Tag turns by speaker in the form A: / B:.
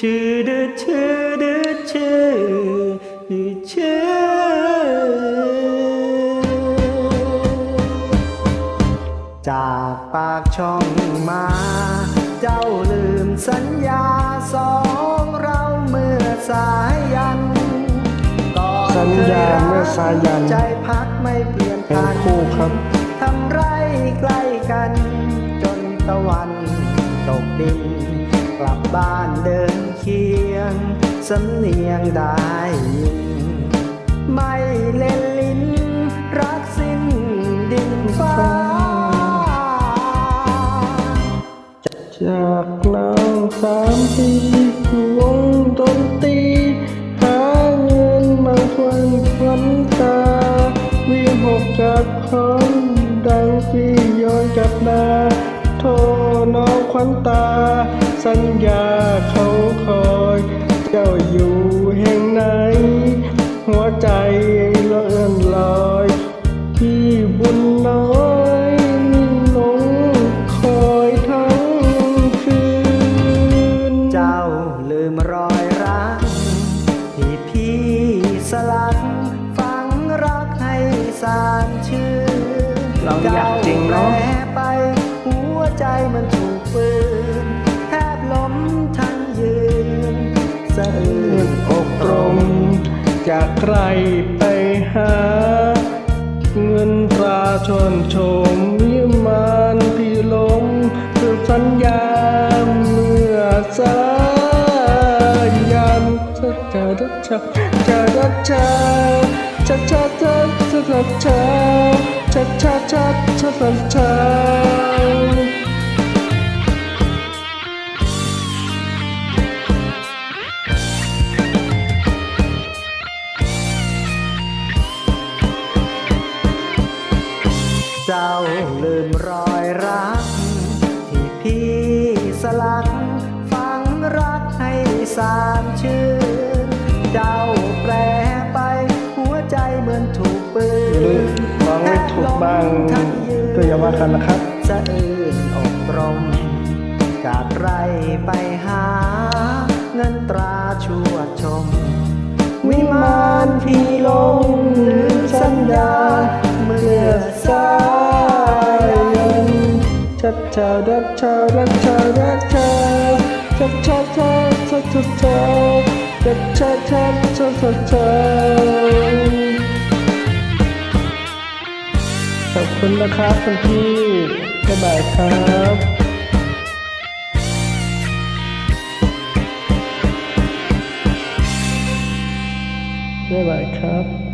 A: ชื่อดือชื่อดือชื่อดือชื่อจากปากช่องมา เจ้าลืมสัญญาสองเราเมื่อสายยันก่อน
B: สัญญาเมื่อสายัน
A: ใจพักไม่เปลี่ยน
B: เป็น
A: พัน
B: คู่ครับ
A: ทำไรใกล้กัน จนตะวันตกดิน กลับบ้านเดินเคียง สำเนียงได้ยินไม่เล่นลิ้น รักสิ้นดินฟ้า
B: จากนางสามปีวงดนตรีหาเงินมาควันควันตาวีหกจากคอนดังพี่ย้อนกลับมาโทรน้องควันตา สัญญาเขาคอย เจ้าอยู่แห่งไหน หัวใจเลื่อนลอยที่บุญน้อยนิ่งหลงคอยทั้งคืน
A: เจ้าลืมรอยรักที่พี่สลักฝังรักให้สานชื่อ
B: เราอยากจริงเนอะ
A: แปรไปหัวใจมันถูกปืน
B: จากใครไปหา เงินตราชนชมวิมานพี่หลงคือสัญญาเมื่อสายันจะจะจะจะจะจะจะจะจะจะจะจะจะจะจะจะ จะจะ
A: เจ้าลืมรอยรัก ที่พี่สลัก ฝังรักให้สามชื่นเจ้าแปรไป หัวใจเหมือนถูกปื
B: อย่าลืม
A: น
B: วางไว้ถูกบ้าง
A: ทั้งยืน
B: ตัวอย่าว่ากันนะครับ
A: สะอื่นอกรม จากไรไปหา เงินตราชวดชม วิมานพี่
B: ชัดชาดัดชาดัดชาดัดชาชัดชาชาชัดชาชาชัดชาชาชัดชาชาขอบคุณนะครับคุณพี่บ๊ายบายครับบ๊ายบายครับ